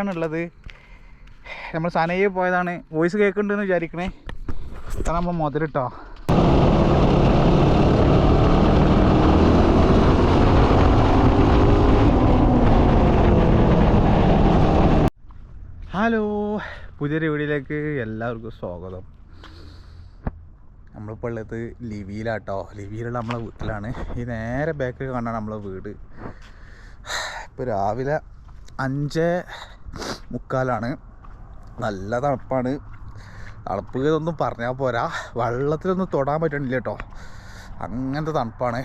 ആണുള്ളത് നമ്മൾ സനയിൽ പോയതാണ്. വോയിസ് കേൾക്കുന്നുണ്ടെന്ന് വിചാരിക്കണേ. അതാണ് നമ്മൾ മുതലിട്ടോ ഹലോ. പുതിയൊരു വീഡിയോയിലേക്ക് എല്ലാവർക്കും സ്വാഗതം. നമ്മളിപ്പോൾ ഉള്ളത് ലിവിയിലാട്ടോ. ലിവിയിലുള്ള നമ്മളെ വീട്ടിലാണ്. ഈ നേരെ ബാക്കിൽ കാണാൻ നമ്മളെ വീട്. ഇപ്പോൾ രാവിലെ അഞ്ച് മുക്കാലാണ്. നല്ല തണുപ്പാണ്. തണുപ്പ് ഇതൊന്നും പറഞ്ഞാൽ പോരാ. വെള്ളത്തിലൊന്നും തൊടാൻ പറ്റണില്ല കേട്ടോ അങ്ങനത്തെ തണുപ്പാണ്.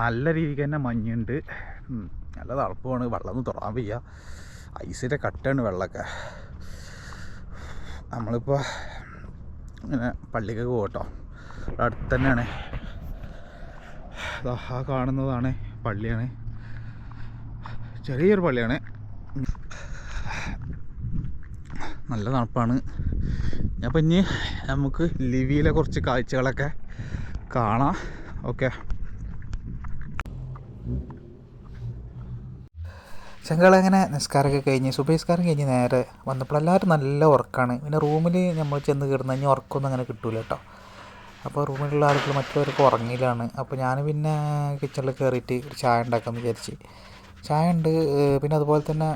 നല്ല രീതിക്ക് തന്നെ മഞ്ഞുണ്ട്. നല്ല തണുപ്പാണ് വെള്ളമൊന്നും തൊടാൻ വയ്യ. ഐസിന്റെ കട്ടാണ് വെള്ളമൊക്കെ. നമ്മളിപ്പോൾ ഇങ്ങനെ പള്ളിക്കൊക്കെ പോകട്ടോ അടുത്തന്നെയാണ് ആ കാണുന്നതാണ് പള്ളിയാണ്. ചെറിയൊരു പള്ളിയാണ്. നല്ല തണുപ്പാണ്. അപ്പം ഇനി നമുക്ക് ലിവിയിലെ കുറച്ച് കാഴ്ചകളൊക്കെ കാണാം. ഓക്കെ. ചെങ്കളങ്ങനെ നിസ്കാരമൊക്കെ കഴിഞ്ഞ് സുബഹിസ്കാരം കഴിഞ്ഞ് നേരെ വന്നപ്പോൾ എല്ലാവരും നല്ല ഉറക്കമാണ് പിന്നെ റൂമിൽ നമ്മൾ ചെന്ന് കയറുന്ന കഴിഞ്ഞാൽ ഉറക്കമൊന്നും അങ്ങനെ കിട്ടൂല കേട്ടോ. അപ്പോൾ റൂമിലുള്ള ആളുകൾ മറ്റുള്ളവർക്ക് ഉറങ്ങിയിലാണ്. അപ്പോൾ ഞാൻ പിന്നെ കിച്ചണിൽ കയറിയിട്ട് ഒരു ചായ ഉണ്ടാക്കാമെന്ന് വിചാരിച്ച് ചായ ഉണ്ട് പിന്നെ അതുപോലെ തന്നെ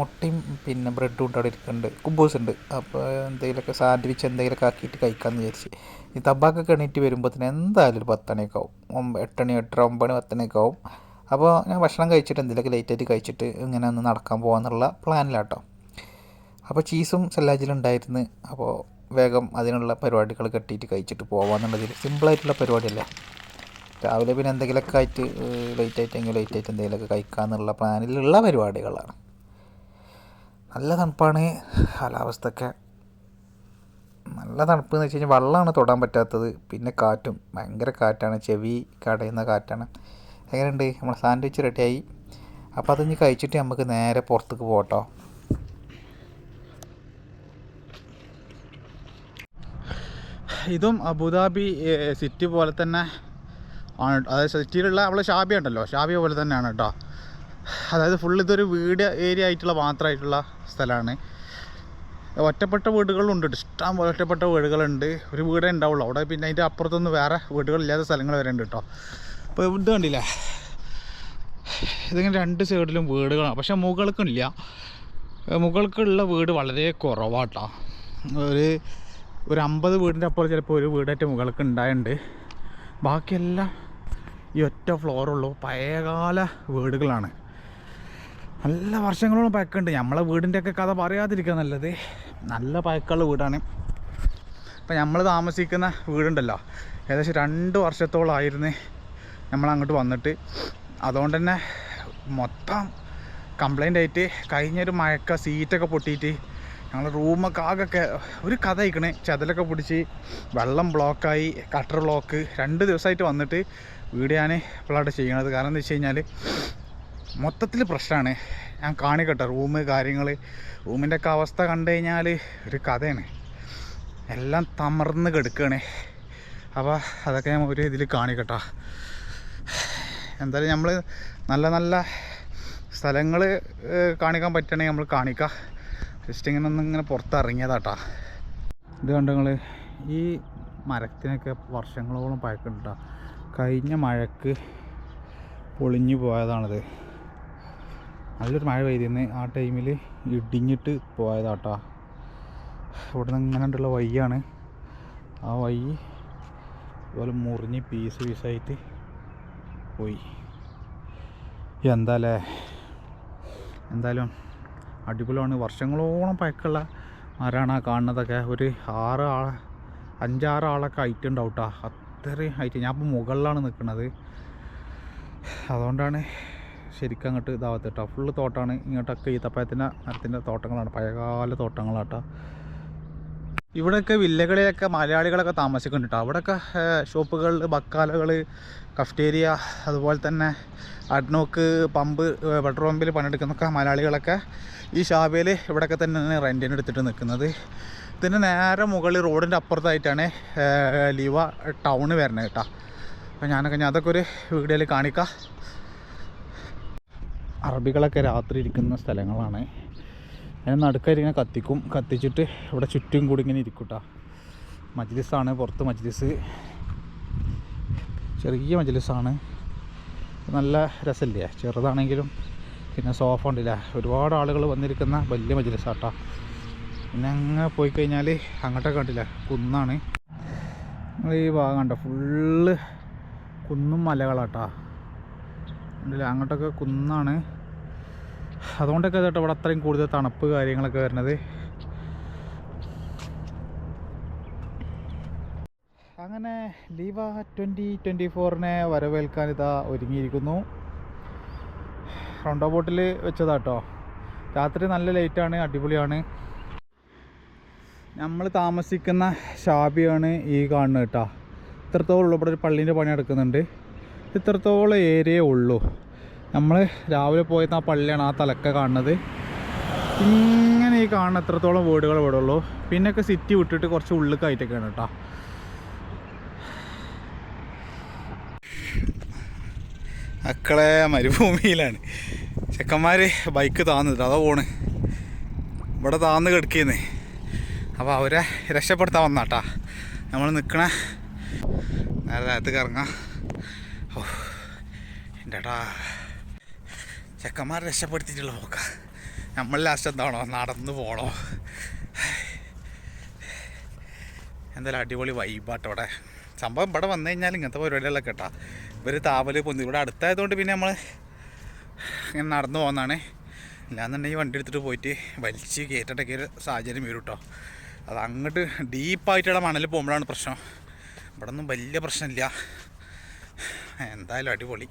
മുട്ടയും പിന്നെ ബ്രെഡും ഉണ്ട് അവിടെ ഇരിക്കുന്നുണ്ട്. കുബൂസ് ഉണ്ട്. അപ്പോൾ എന്തെങ്കിലുമൊക്കെ സാൻഡ്വിച്ച് എന്തെങ്കിലുമൊക്കെ ആക്കിയിട്ട് കഴിക്കാമെന്ന് വിചാരിച്ച്. ഈ തബാക്കൊക്കെ എണീറ്റ് തന്നെ എന്തായാലും ഒരു പത്തണിയൊക്കെ ആവും ഒമ്പ എട്ടണി എട്ടര ഒമ്പത് പത്തണിയൊക്കെ ആവും അപ്പോൾ ഞാൻ ഭക്ഷണം കഴിച്ചിട്ട് എന്തെങ്കിലുമൊക്കെ ലേറ്റായിട്ട് കഴിച്ചിട്ട് ഇങ്ങനെ ഒന്ന് നടക്കാൻ പോകാന്നുള്ള പ്ലാനിലാട്ടോ. അപ്പോൾ ചീസും സെല്ലാജിലുണ്ടായിരുന്നു അപ്പോൾ വേഗം അതിനുള്ള പരിപാടികൾ കെട്ടിയിട്ട് കഴിച്ചിട്ട് പോകാമെന്നുള്ളതിൽ സിമ്പിളായിട്ടുള്ള പരിപാടിയല്ലേ? രാവിലെ പിന്നെ എന്തെങ്കിലുമൊക്കെ ആയിട്ട് ലേറ്റ് ആയിട്ടെങ്കിൽ ലേറ്റ് ആയിട്ട് എന്തെങ്കിലുമൊക്കെ കഴിക്കാമെന്നുള്ള പ്ലാനിലുള്ള പരിപാടികളാണ്. നല്ല തണുപ്പാണ് കാലാവസ്ഥയൊക്കെ നല്ല തണുപ്പ് എന്ന് വെച്ച് കഴിഞ്ഞാൽ വെള്ളമാണ് തൊടാൻ പറ്റാത്തത്. പിന്നെ കാറ്റും ഭയങ്കര കാറ്റാണ് ചെവി കടയുന്ന കാറ്റാണ്. എങ്ങനെയുണ്ട്? നമ്മൾ സാൻഡ്വിച്ച് റെഡിയായി അപ്പോൾ അതിഞ്ഞ് കഴിച്ചിട്ട് നമുക്ക് നേരെ പുറത്തേക്ക് പോകട്ടോ. ഇതും അബുദാബി സിറ്റി പോലെ തന്നെ ആണ് അതായത് സിറ്റിയിലുള്ള അവളെ ഷാബിയ ഉണ്ടല്ലോ. ഷാബിയ പോലെ തന്നെയാണ് കേട്ടോ. അതായത് ഫുൾ ഇതൊരു വീട് ഏരിയ ആയിട്ടുള്ള മാത്രമായിട്ടുള്ള സ്ഥലമാണ്. ഒറ്റപ്പെട്ട വീടുകളുണ്ട്. ഇഷ്ടം പോലെ ഒറ്റപ്പെട്ട വീടുകളുണ്ട്. ഒരു വീടേ ഉണ്ടാവുള്ളൂ. അവിടെ പിന്നെ അതിന്റെ അപ്പുറത്തൊന്നും വേറെ വീടുകളില്ലാത്ത സ്ഥലങ്ങൾ വരെ ഉണ്ട് കേട്ടോ. അപ്പോൾ ഇത് കണ്ടില്ലേ? ഇതിങ്ങനെ രണ്ട് സൈഡിലും വീടുകളാണ്. പക്ഷേ മുകൾക്കില്ല മുകൾക്കുള്ള വീട് വളരെ കുറവാട്ടോ ഒരു ഒരു അമ്പത് വീടിന്റെ അപ്പുറം ചിലപ്പോൾ ഒരു വീടായിട്ട് മുകൾക്ക് ഉണ്ടായിട്ടുണ്ട്. ബാക്കിയെല്ലാം ഈ ഒറ്റ ഫ്ലോറുള്ളൂ പഴയകാല വീടുകളാണ്. നല്ല വർഷങ്ങളോളം പഴക്കമുണ്ട്. നമ്മളെ വീടിന്റെയൊക്കെ കഥ പറയാതിരിക്കുക നല്ലത്. നല്ല പഴക്കമുള്ള വീടാണ്. ഇപ്പം നമ്മൾ താമസിക്കുന്ന വീടുണ്ടല്ലോ. ഏകദേശം രണ്ട് വർഷത്തോളമായിരുന്നു നമ്മൾ അങ്ങോട്ട് വന്നിട്ട്. അതുകൊണ്ട് തന്നെ മൊത്തം കംപ്ലൈന്റ് ആയിട്ട് കഴിഞ്ഞൊരു മഴക്ക സീറ്റൊക്കെ പൊട്ടിയിട്ട് ഞങ്ങൾ റൂമൊക്കെ ആകൊക്കെ ഒരു കഥ അയക്കണേ ചതലൊക്കെ പിടിച്ച് വെള്ളം ബ്ലോക്കായി കട്ടർ ബ്ലോക്ക് രണ്ട് ദിവസമായിട്ട് വന്നിട്ട് വീട് ഞാൻ ഇപ്പോഴാണ് ചെയ്യണത് കാരണം എന്താ വെച്ച് കഴിഞ്ഞാൽ മൊത്തത്തിൽ പ്രശ്നമാണ്. ഞാൻ കാണിക്കട്ടെ റൂം കാര്യങ്ങൾ റൂമിന്റെ ഒക്കെ അവസ്ഥ കണ്ടു കഴിഞ്ഞാൽ ഒരു കഥയാണ്. എല്ലാം തമർന്ന് കിടക്കുകയാണ് അപ്പോൾ അതൊക്കെ ഞാൻ ഒരു ഇതിൽ കാണിക്കട്ടോ. എന്തായാലും നമ്മൾ നല്ല നല്ല സ്ഥലങ്ങൾ കാണിക്കാൻ പറ്റണമെങ്കിൽ നമ്മൾ കാണിക്കുക ജസ്റ്റ് ഇങ്ങനെ ഒന്ന് ഇങ്ങനെ പുറത്തിറങ്ങിയതാട്ടാ. ഇത് കണ്ടു നിങ്ങൾ ഈ മരത്തിനൊക്കെ വർഷങ്ങളോളം പഴക്കമുണ്ടാ. കഴിഞ്ഞ മഴക്ക് പൊളിഞ്ഞു പോയതാണിത്. നല്ലൊരു മഴ പെയ്തിരുന്നു ആ ടൈമിൽ ഇടിഞ്ഞിട്ട് പോയതാട്ടാ. ഇവിടെ നിന്ന് ഇങ്ങനെ ഉള്ള വഴിയാണ്. ആ വഴി ഇതുപോലെ മുറിഞ്ഞ് പീസ് പീസായിട്ട് പോയി. എന്താല്ലേ എന്തായാലും അടിപൊളിയാണ്. വർഷങ്ങളോളം പഴക്കമുള്ള മരമാണ് ആ കാണുന്നതൊക്കെ. ഒരു ആറ് ആൾ അഞ്ചാറ് ആളൊക്കെ ആയിട്ടുണ്ടാവും കേട്ടോ അത്രയും ഹൈറ്റ് ഞാൻ ഇപ്പോൾ മുകളിലാണ് നിൽക്കുന്നത് അതുകൊണ്ടാണ് ശരിക്കും അങ്ങോട്ട് ഇതാവത്ത് കേട്ടോ ഫുള്ള് തോട്ടമാണ് ഇങ്ങോട്ടൊക്കെ ഈത്തപ്പഴത്തിന്റെ മരത്തിന്റെ തോട്ടങ്ങളാണ്. പഴയകാല തോട്ടങ്ങളാട്ടോ. ഇവിടെയൊക്കെ വില്ലകളിലൊക്കെ മലയാളികളൊക്കെ താമസിക്കുന്നുണ്ട് കേട്ടോ അവിടെയൊക്കെ ഷോപ്പുകൾ ബക്കാലകൾ കഫ്റ്റേരിയ അതുപോലെ തന്നെ അഡ്നോക്ക് പമ്പ് പെട്രോൾ പമ്പിൽ പണിയെടുക്കുന്നൊക്കെ മലയാളികളൊക്കെ ഈ ഷാബയിൽ ഇവിടെയൊക്കെ തന്നെയാണ് റെന്റിന് എടുത്തിട്ട് നിൽക്കുന്നത് ഇതിന്റെ നേരെ മുകളിൽ റോഡിന്റെ അപ്പുറത്തായിട്ടാണ് ലിവ ടൗണ് വരുന്നത് കേട്ടോ. അപ്പോൾ ഞാനൊക്കെ ഞാൻ അതൊക്കെ ഒരു വീഡിയോയിൽ കാണിക്കാം. അറബികളൊക്കെ രാത്രി ഇരിക്കുന്ന സ്ഥലങ്ങളാണ്. ഞാൻ നടുക്കായിട്ട് കത്തിക്കും കത്തിച്ചിട്ട് ഇവിടെ ചുറ്റും കൂടി ഇങ്ങനെ ഇരിക്കൂട്ടാ മജ്ലിസാണ് പുറത്ത് മജ്ലിസ്. ചെറിയ മജ്ലിസാണ്. നല്ല രസമില്ലേ? ചെറുതാണെങ്കിലും പിന്നെ സോഫ ഉണ്ടല്ലേ? ഒരുപാട് ആളുകൾ വന്നിരിക്കുന്ന വലിയ മജ്ലിസാട്ടാ പിന്നെ അങ്ങനെ പോയി കഴിഞ്ഞാൽ അങ്ങോട്ടൊക്കെ കണ്ടില്ല? കുന്നാണ്. നിങ്ങൾ ഈ ഭാഗം കണ്ട? ഫുള്ള് കുന്നും മലകളാട്ടാ. കണ്ടില്ല? അങ്ങോട്ടൊക്കെ കുന്നാണ്. അതുകൊണ്ടൊക്കെ കേട്ടോ ഇവിടെ അത്രയും കൂടുതൽ തണുപ്പ് കാര്യങ്ങളൊക്കെ വരുന്നത്. അങ്ങനെ ലീവ ട്വന്റി ട്വന്റി ഫോറിനെ വരവേൽക്കാൻ ഇതാ ഒരുങ്ങിയിരിക്കുന്നു. റൗണ്ടോ ബോട്ടിൽ വെച്ചതാട്ടോ. രാത്രി നല്ല ലൈറ്റാണ് അടിപൊളിയാണ്. നമ്മൾ താമസിക്കുന്ന ഷാബിയാണ് ഈ കാണുന്നത് കേട്ടോ. ഇത്രത്തോളം ഉള്ളൂ. ഇവിടെ ഒരു പള്ളീന്റെ പണി നടക്കുന്നുണ്ട്. ഇത്രത്തോളം ഏരിയേ ഉള്ളൂ. നമ്മൾ രാവിലെ പോയത് ആ പള്ളിയാണ് ആ തലക്ക കാണുന്നത്. ഇങ്ങനെ ഈ കാണുന്ന എത്രത്തോളം വീടുകൾ ഇവിടെ ഉള്ളൂ. പിന്നൊക്കെ സിറ്റി വിട്ടിട്ട് കുറച്ച് ഉള്ളിലേക്കായിട്ടൊക്കെയാണ് കേട്ടോ. മക്കളെ മരുഭൂമിയിലാണ്. ചെക്കന്മാർ ബൈക്ക് താന്നിട്ട് അതാ പോണ്. ഇവിടെ താന്ന് കിടക്കുന്നേ. അപ്പോൾ അവരെ രക്ഷപ്പെടുത്താൻ വന്നാട്ടാ. നമ്മൾ നിൽക്കണ നേരെ നേരത്തേക്ക് ഇറങ്ങാം ഓ എന്റെടാ ചെക്കന്മാരെ രക്ഷപ്പെടുത്തിയിട്ടുള്ള പോക്ക. നമ്മൾ ലാസ്റ്റ് എന്താണോ നടന്നു പോണോ. എന്തായാലും അടിപൊളി വൈബാട്ടോ സംഭവം ഇവിടെ വന്നു കഴിഞ്ഞാൽ ഇങ്ങനത്തെ പരിപാടികളൊക്കെ കേട്ടാ. ഇവർ താവൽ പൊന്തി. ഇവിടെ അടുത്തായതുകൊണ്ട് പിന്നെ നമ്മൾ ഇങ്ങനെ നടന്നു പോകുന്നതാണ് ഇല്ലാന്നുണ്ടെങ്കിൽ വണ്ടി എടുത്തിട്ട് പോയിട്ട് വലിച്ച് കയറ്റട്ടൊക്കെ ഒരു സാഹചര്യം വരും കേട്ടോ അത് അങ്ങോട്ട് ഡീപ്പായിട്ടുള്ള മണൽ പോകുമ്പോഴാണ് പ്രശ്നം. ഇവിടെ ഒന്നും വലിയ പ്രശ്നമില്ല. എന്തായാലും അടിപൊളി.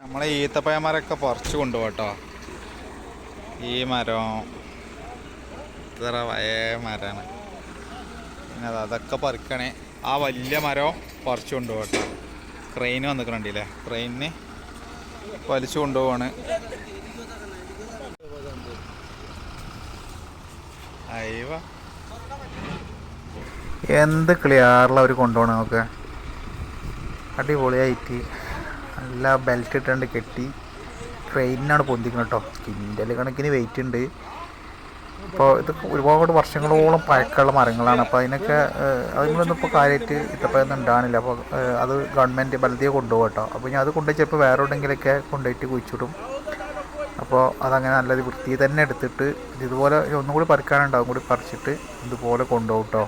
നമ്മളെ ഈത്തപ്പഴമരമൊക്കെ പറിച്ചു കൊണ്ടുപോട്ടോ ഈ മരം. ഇത്ര വയ മരമാണ് പിന്നെ അത് അതൊക്കെ പറിക്കണേ. ആ വലിയ മരം പറിച്ചു കൊണ്ടുപോകട്ടോ. ക്രെയിൻ വന്നിക്കണുണ്ടല്ലേ ക്രെയിനിന് വലിച്ചു കൊണ്ടുപോവാണ്. എന്ത് ക്ലിയറുള്ള അവർ കൊണ്ടുപോകണം നമുക്ക്? അടിപൊളിയായിട്ട്. നല്ല ബെൽറ്റ് ഇട്ടുകൊണ്ട് കെട്ടി. ട്രെയിനിനാണ് പൊന്തിക്കുന്നത് കേട്ടോ കിൻഡൽ കണക്കിന് വെയിറ്റ് ഉണ്ട്. ഇപ്പോൾ ഇത് ഒരുപാട് വർഷങ്ങളോളം പഴക്കമുള്ള മരങ്ങളാണ്. അപ്പോൾ അതിനൊക്കെ അതിനൊന്നും ഇപ്പോൾ കാര്യമായിട്ട് ഇത്തപ്പഴൊന്നും ഉണ്ടാകുന്നില്ല അപ്പോൾ അത് ഗവൺമെന്റ് ബലതിയെ കൊണ്ടുപോകട്ടോ അപ്പോൾ ഞാൻ അത് കൊണ്ടുപോയി ചിലപ്പോൾ വേറെ എവിടെയെങ്കിലൊക്കെ കൊണ്ടുപോയിട്ട് കുഴിച്ചിടും. അപ്പോൾ അതങ്ങനെ നല്ലൊരു വൃത്തി തന്നെ എടുത്തിട്ട് ഇതുപോലെ ഒന്നും കൂടി പറിക്കാനുണ്ടാവും കൂടി പറിച്ചിട്ട് ഇതുപോലെ കൊണ്ടുപോകും കേട്ടോ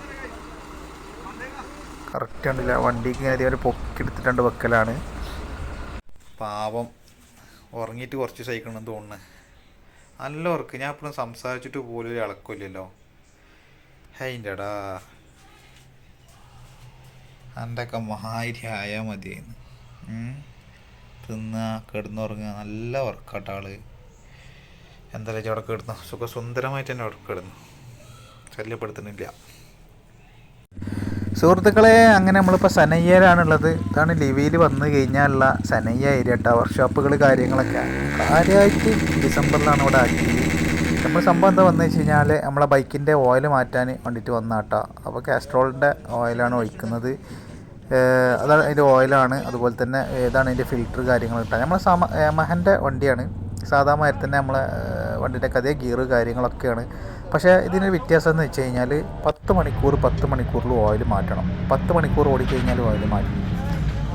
കറക്റ്റ് ഉണ്ടല്ല വണ്ടിക്ക് ഇങ്ങനെ ഇതേപോലെ പൊക്കി എടുത്തിട്ടുണ്ട് വെക്കലാണ്. പാവം. ഉറങ്ങിയിട്ട് കുറച്ച് സഹിക്കണമെന്ന് തോന്നുന്നു. നല്ല ഉറക്ക്. ഞാൻ എപ്പോഴും സംസാരിച്ചിട്ട് പോലും ഒരു ഇളക്കില്ലല്ലോ ഹൈന്റെടാ. എന്റെ ഒക്കെ മഹാരി ആയാൽ മതിയായിരുന്നു. തിന്നുക കിടന്നുറങ്ങുക. നല്ല ഉറക്കാട്ട ആൾ എന്തായാലും അവിടെ കിടന്നു. സുഖസുന്ദരമായിട്ട് തന്നെ അവിടെ കിടന്നു. ശല്യപ്പെടുത്തുന്നില്ല. സുഹൃത്തുക്കളെ അങ്ങനെ നമ്മളിപ്പോൾ സനയ്യയിലാണുള്ളത്. ഇതാണ് ലിവിയിൽ വന്നു കഴിഞ്ഞാലുള്ള സനയ്യ ഏരിയ കേട്ടോ വർക്ക്ഷോപ്പുകൾ കാര്യങ്ങളൊക്കെ. കാര്യമായിട്ട് ഡിസംബറിലാണ് ഇവിടെ ആക്കിയത്. നമ്മൾ സംഭവം എന്താ വന്നു വെച്ച് കഴിഞ്ഞാൽ നമ്മളെ ബൈക്കിന്റെ ഓയിൽ മാറ്റാൻ വേണ്ടിയിട്ട് വന്ന കേട്ടോ അപ്പോൾ കാസ്ട്രോളിന്റെ ഓയിലാണ് ഒഴിക്കുന്നത്. അതാണ് അതിന്റെ ഓയിലാണ് അതുപോലെ തന്നെ ഏതാണ് അതിന്റെ ഫിൽറ്റർ കാര്യങ്ങൾ കിട്ടുക നമ്മളെ സമ മഹന്റെ വണ്ടിയാണ്. സാധാ മാതിരി തന്നെ നമ്മളെ ഏഹ് വണ്ടിൻ്റെ അതേ ഗിയർ കാര്യങ്ങളൊക്കെയാണ് പക്ഷേ ഇതിനൊരു വ്യത്യാസം എന്ന് വെച്ച് കഴിഞ്ഞാൽ പത്ത് മണിക്കൂർ പത്ത് മണിക്കൂറിൽ ഓയിൽ മാറ്റണം പത്ത് മണിക്കൂർ ഓടിക്കഴിഞ്ഞാൽ ഓയിൽ മാറ്റും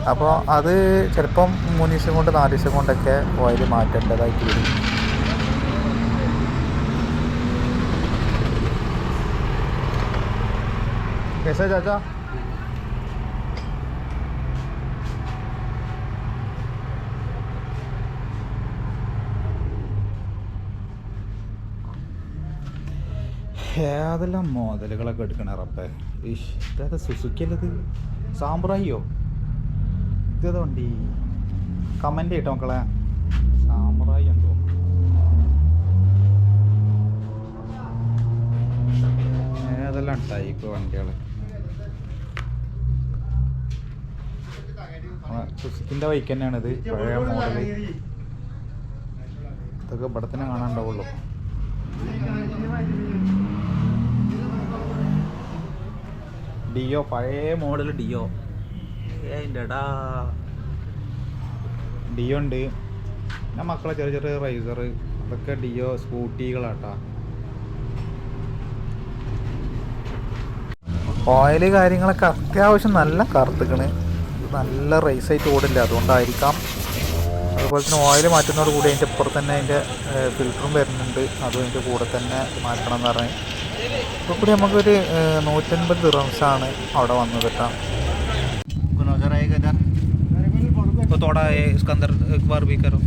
അപ്പോൾ അത് ചിലപ്പം മൂന്ന് ദിവസം കൊണ്ട് നാല് ദിവസം കൊണ്ടൊക്കെ ഓയിൽ മാറ്റേണ്ടതായിട്ട് വരും कैसा चाचा ഏതെല്ലാം മോതലുകളൊക്കെ എടുക്കണേ റപ്പേ ഇഷ് ഇതേതാ സുസുക്കിയല്ലത് സാമ്പ്രായിയോ? ഇതേതാ വണ്ടി? കമന്റ് ചെയ്യട്ടോ മക്കളെ. സാമ്പ്രായി എന്തോ. ഏതെല്ലാം ടൈപ്പ് വണ്ടികൾ സുസുക്കിന്റെ ബൈക്ക് തന്നെയാണിത് പഴയ മോഡൽ. ഇതൊക്കെ ഇവിടെ തന്നെ കാണാണ്ടാവുള്ളൂ ഡിയോ പഴയ മോഡൽ ഡിയോ. ഏടാ ഡിയോ ഉണ്ട്. ഞാൻ മക്കളെ ചെറിയ ചെറിയ റൈസർ അതൊക്കെ ഡിയോ സ്കൂട്ടികളാട്ടാ. ഓയിൽ കാര്യങ്ങളൊക്കെ അത്യാവശ്യം നല്ല കറുത്തുക്കണ്. നല്ല റൈസ് ആയിട്ട് ഓടില്ല അതുകൊണ്ടായിരിക്കാം. അതുപോലെ തന്നെ ഓയിൽ മാറ്റുന്നതോട് കൂടി അതിന്റെ അപ്പുറത്ത് തന്നെ അതിന്റെ ഫിൽറ്ററും വരുന്നുണ്ട്. അതും അതിന്റെ കൂടെ തന്നെ മാറ്റണം എന്ന് പറഞ്ഞ്. കൂടി നമുക്കൊരു ഏഹ്, നൂറ്റൻപത് ദിറംസാണ് അവിടെ വന്നത് കേട്ടോ तो थोड़ा ये इसके अंदर एक बार भी करो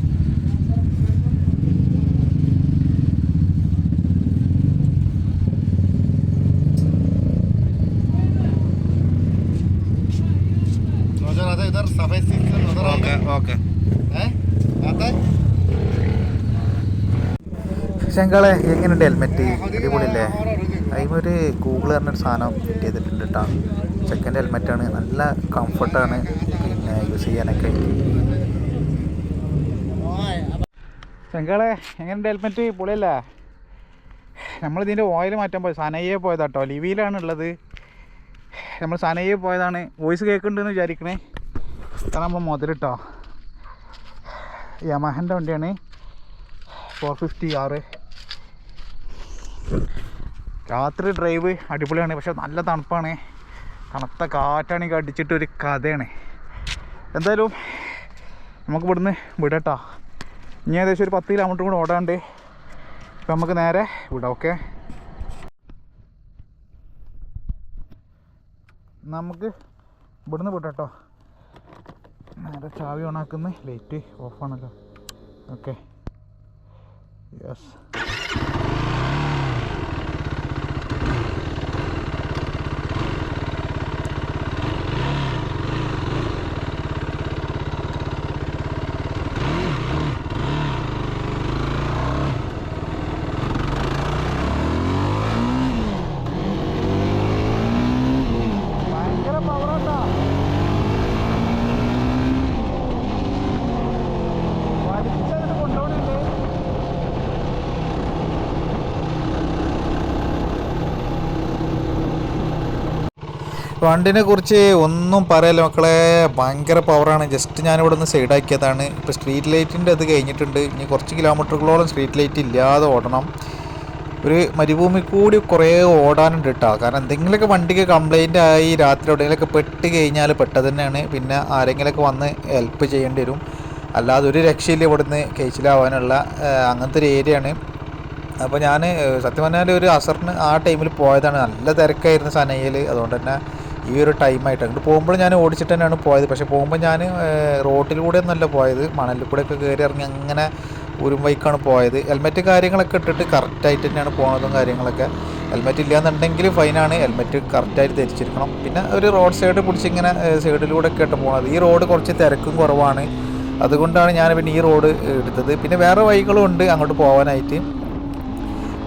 नजर आता है इधर सफेद सीट से नजर ഓക്കെ आएगा ഓക്കെ है आता है ശങ്കളെ എങ്ങനെയുണ്ട് ഹെൽമെറ്റ് അടിപൊളിയല്ലേ അതിമൊരു ഗൂഗിൾ പറഞ്ഞൊരു സാധനം ഫിറ്റ് ചെയ്തിട്ടുണ്ട് കേട്ടോ ചെക്കന്റെ ഹെൽമെറ്റാണ് നല്ല കംഫർട്ടാണ് പിന്നെ യൂസ് ചെയ്യാനൊക്കെ. ശങ്കളെ എങ്ങനെയുണ്ട് ഹെൽമെറ്റ് പൊളിയല്ലേ? നമ്മളിതിന്റെ ഓയിൽ മാറ്റാൻ പോയത് സനയെ പോയതാട്ടോ. ലിവിയിലാണ് ഉള്ളത്. നമ്മൾ സനയെ പോയതാണ്. വോയിസ് കേൾക്കുന്നുണ്ടെന്ന് വിചാരിക്കണേ. കാരണം നമ്മൾ മുതലിട്ടോ യമഹന്റെ വണ്ടിയാണ്. ഫോർ ഫിഫ്റ്റി ആറ് രാത്രി ഡ്രൈവ് അടിപൊളിയാണ് പക്ഷെ നല്ല തണുപ്പാണ്. തണുത്ത കാറ്റാണ് അടിച്ചിട്ട് ഒരു കഥയാണ്. എന്തായാലും നമുക്ക് ഇവിടുന്ന് വിടട്ടോ. ഇനി ഏകദേശം ഒരു പത്ത് കിലോമീറ്റർ കൂടെ ഓടാണ്ട് ഇപ്പം നമുക്ക് നേരെ വിടാം ഓക്കെ നമുക്ക് ഇവിടുന്ന് വിടട്ടോ. നേരെ ചാവി ഓണാക്കുന്ന ലൈറ്റ് ഓഫാണല്ലോ ഓക്കെ യെസ് വണ്ടിനെ കുറിച്ച് ഒന്നും പറയല്ല മക്കളെ. ഭയങ്കര പവറാണ് ജസ്റ്റ് ഞാനിവിടെ നിന്ന് സൈഡാക്കിയതാണ് ഇപ്പോൾ സ്ട്രീറ്റ് ലൈറ്റിന്റെ അത് കഴിഞ്ഞിട്ടുണ്ട്. ഇനി കുറച്ച് കിലോമീറ്ററുകളോളം സ്ട്രീറ്റ് ലൈറ്റ് ഇല്ലാതെ ഓടണം. ഒരു മരുഭൂമി കൂടി കുറേ ഓടാനുണ്ട് കേട്ടോ കാരണം എന്തെങ്കിലുമൊക്കെ വണ്ടിക്ക് കംപ്ലൈന്റ് ആയി രാത്രി എവിടെയെങ്കിലുമൊക്കെ പെട്ട് കഴിഞ്ഞാൽ പെട്ടത് തന്നെയാണ് പിന്നെ ആരെങ്കിലുമൊക്കെ വന്ന് ഹെൽപ്പ് ചെയ്യേണ്ടി വരും. അല്ലാതെ ഒരു രക്ഷയില്ല ഇവിടുന്ന് കേച്ചിലാവാനുള്ള കേസിലാവാനുള്ള അങ്ങനത്തെ ഒരു ഏരിയയാണ് അപ്പോൾ ഞാൻ സത്യം പറഞ്ഞാൽ ഒരു അസറിന് ആ ടൈമിൽ പോയതാണ്. നല്ല തിരക്കായിരുന്നു സനയിൽ അതുകൊണ്ട് തന്നെ ഈ ഒരു ടൈമായിട്ട് അങ്ങോട്ട് പോകുമ്പോൾ ഞാൻ ഓടിച്ചിട്ട് തന്നെയാണ് പോയത്. പക്ഷേ പോകുമ്പോൾ ഞാൻ റോട്ടിലൂടെ ഒന്നല്ല പോയത്. മണലിൽ കൂടെ ഒക്കെ കയറി ഇറങ്ങി അങ്ങനെ ഒരു ബൈക്കാണ് പോയത്. ഹെൽമെറ്റ് കാര്യങ്ങളൊക്കെ ഇട്ടിട്ട് കറക്റ്റായിട്ട് തന്നെയാണ് പോണതും കാര്യങ്ങളൊക്കെ. ഹെൽമെറ്റ് ഇല്ലാന്നുണ്ടെങ്കിൽ ഫൈനാണ് ഹെൽമെറ്റ് കറക്റ്റായിട്ട് ധരിച്ചിരിക്കണം. പിന്നെ ഒരു റോഡ് സൈഡ് പിടിച്ചിങ്ങനെ സൈഡിലൂടെ ഒക്കെ ആയിട്ട് പോണത്. ഈ റോഡ് കുറച്ച് തിരക്കും കുറവാണ്. അതുകൊണ്ടാണ് ഞാൻ പിന്നെ ഈ റോഡ് എടുത്തത്. പിന്നെ വേറെ വഴികളും ഉണ്ട് അങ്ങോട്ട് പോകാനായിട്ട്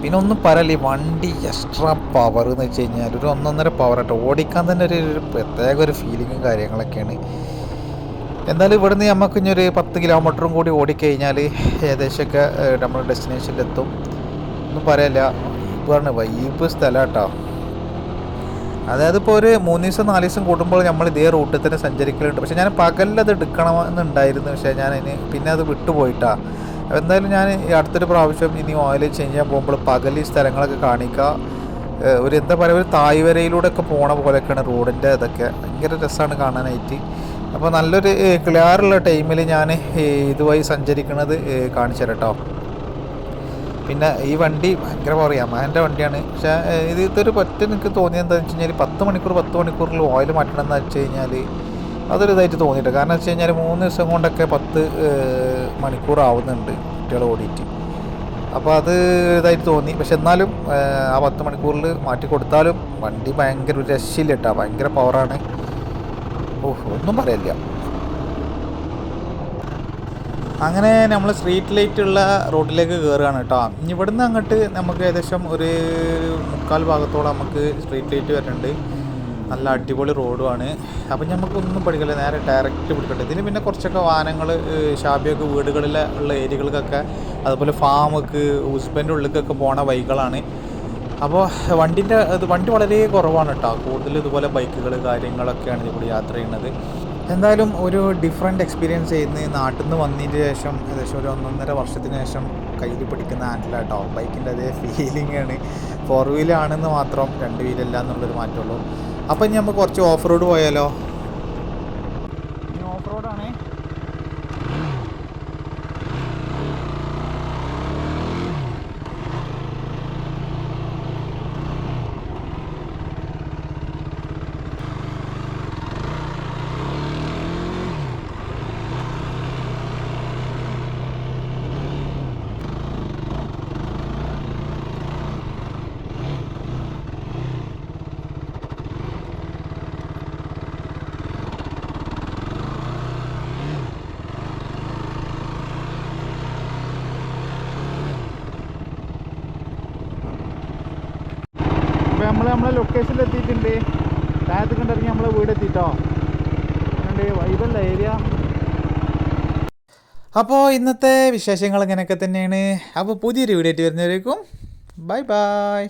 പിന്നെ ഒന്ന് ഈ വണ്ടി എക്സ്ട്രാ പവർ എന്ന് വെച്ച് കഴിഞ്ഞാൽ ഒരു ഒന്നൊന്നര പവർ ആയിട്ട് ഓടിക്കാൻ തന്നെ ഒരു ഒരു പ്രത്യേക ഒരു ഫീലിങ്ങും കാര്യങ്ങളൊക്കെയാണ്. എന്നാലും ഇവിടുന്ന് നമുക്ക് ഇനി ഒരു പത്ത് കിലോമീറ്ററും കൂടി ഓടിക്കഴിഞ്ഞാൽ ഏകദേശമൊക്കെ നമ്മുടെ ഡെസ്റ്റിനേഷനിൽ എത്തും. ഒന്നും പറയല്ല ഇതാണ് വൈബ് സ്ഥലം കേട്ടോ അതായത് ഇപ്പോൾ ഒരു മൂന്ന് ദിവസം നാല് ദിവസം കൂടുമ്പോൾ നമ്മൾ ഇതേ റൂട്ടിൽ തന്നെ സഞ്ചരിക്കലുണ്ട്. പക്ഷേ ഞാൻ പകലത് എടുക്കണമെന്നുണ്ടായിരുന്നു. പക്ഷേ ഞാൻ പിന്നെ അത് വിട്ടുപോയിട്ടാ. എന്തായാലും ഞാൻ അടുത്തൊരു പ്രാവശ്യം ഇനി ഓയിൽ ചേഞ്ച് ചെയ്യാൻ പോകുമ്പോൾ പകൽ ഈ സ്ഥലങ്ങളൊക്കെ കാണിക്കുക. ഒരു എന്താ പറയുക ഒരു തായ്വരയിലൂടെ ഒക്കെ പോണ പോലെയൊക്കെയാണ് റോഡിന്റെ ഇതൊക്കെ. ഭയങ്കര രസമാണ് കാണാനായിട്ട്. അപ്പോൾ നല്ലൊരു ക്ലിയറുള്ള ടൈമിൽ ഞാൻ ഇതുവഴി സഞ്ചരിക്കുന്നത് കാണിച്ചു തരാം പിന്നെ ഈ വണ്ടി ഭയങ്കര പറയാം അമ്മാന്റെ വണ്ടിയാണ്. പക്ഷേ ഇത് ഇതൊരു പറ്റ എനിക്ക് തോന്നിയത് എന്താണെന്ന് വെച്ച് കഴിഞ്ഞാൽ പത്ത് മണിക്കൂർ പത്ത് മണിക്കൂറിൽ ഓയിൽ മാറ്റണം എന്ന് വെച്ച് കഴിഞ്ഞാൽ അതൊരു ഇതായിട്ട് തോന്നിയിട്ട് കാരണം വെച്ച് കഴിഞ്ഞാൽ മൂന്ന് ദിവസം കൊണ്ടൊക്കെ പത്ത് മണിക്കൂർ ആവുന്നുണ്ട് കുട്ടികൾ ഓടിയിട്ട്. അപ്പോൾ അത് ഇതായിട്ട് തോന്നി. പക്ഷെ എന്നാലും ആ പത്ത് മണിക്കൂറിൽ മാറ്റി കൊടുത്താലും വണ്ടി ഭയങ്കര ഒരു രക്ഷയില്ല കേട്ടോ. ഭയങ്കര പവറാണ്. ഓഹ് ഒന്നും പറയില്ല. അങ്ങനെ നമ്മൾ സ്ട്രീറ്റ് ലൈറ്റ് ഉള്ള റോഡിലേക്ക് കയറുകയാണ് കേട്ടോ. ഇവിടുന്ന് അങ്ങോട്ട് നമുക്ക് ഏകദേശം ഒരു മുക്കാൽ ഭാഗത്തോളം നമുക്ക് സ്ട്രീറ്റ് ലൈറ്റ് വരുന്നുണ്ട് നല്ല അടിപൊളി റോഡുമാണ്. അപ്പം നമുക്കൊന്നും പഠിക്കില്ല നേരെ ഡയറക്റ്റ് പിടിക്കട്ടെ ഇതിന് പിന്നെ കുറച്ചൊക്കെ വാഹനങ്ങൾ ഷാബിയൊക്കെ വീടുകളിലെ ഉള്ള ഏരിയകൾക്കൊക്കെ അതുപോലെ ഫാമൊക്കെ ഹസ്ബൻഡ് ഉള്ളിലേക്കൊക്കെ പോണ ബൈക്കുകളാണ് അപ്പോൾ വണ്ടിന്റെ ഇത് വണ്ടി വളരെ കുറവാണ് കേട്ടോ കൂടുതൽ ഇതുപോലെ ബൈക്കുകൾ കാര്യങ്ങളൊക്കെയാണ് ഇതിൽ കൂടി യാത്ര ചെയ്യുന്നത്. എന്തായാലും ഒരു ഡിഫറെന്റ് എക്സ്പീരിയൻസ് ചെയ്യുന്ന നാട്ടിൽ നിന്ന് വന്നതിന് ശേഷം ഏകദേശം ഒരു ഒന്നൊന്നര വർഷത്തിന് ശേഷം കയ്യിൽ പിടിക്കുന്ന ഹാൻഡിലാട്ടോ ബൈക്കിന്റെ അതേ ഫീലിംഗ് ആണ്. ഫോർ വീലാണെന്ന് മാത്രം രണ്ട് വീലല്ല എന്നുള്ളൊരു മാറ്റമുള്ളൂ അപ്പം ഇനി നമുക്ക് കുറച്ച് ഓഫ് റോഡ് പോയാലോ? നമ്മൾ നമ്മളെ ലൊക്കേഷനിൽ എത്തിയിട്ടുണ്ട്. താഴത്ത് കണ്ടിറങ്ങി നമ്മളെ വീട് എത്തിയിട്ടോ വൈബല്ല ഏരിയ അപ്പോൾ ഇന്നത്തെ വിശേഷങ്ങൾ ഇങ്ങനെയൊക്കെ തന്നെയാണ്. അപ്പോൾ പുതിയൊരു വീഡിയോ ആയിട്ട് വരുന്നവരേക്കും ബൈ ബൈ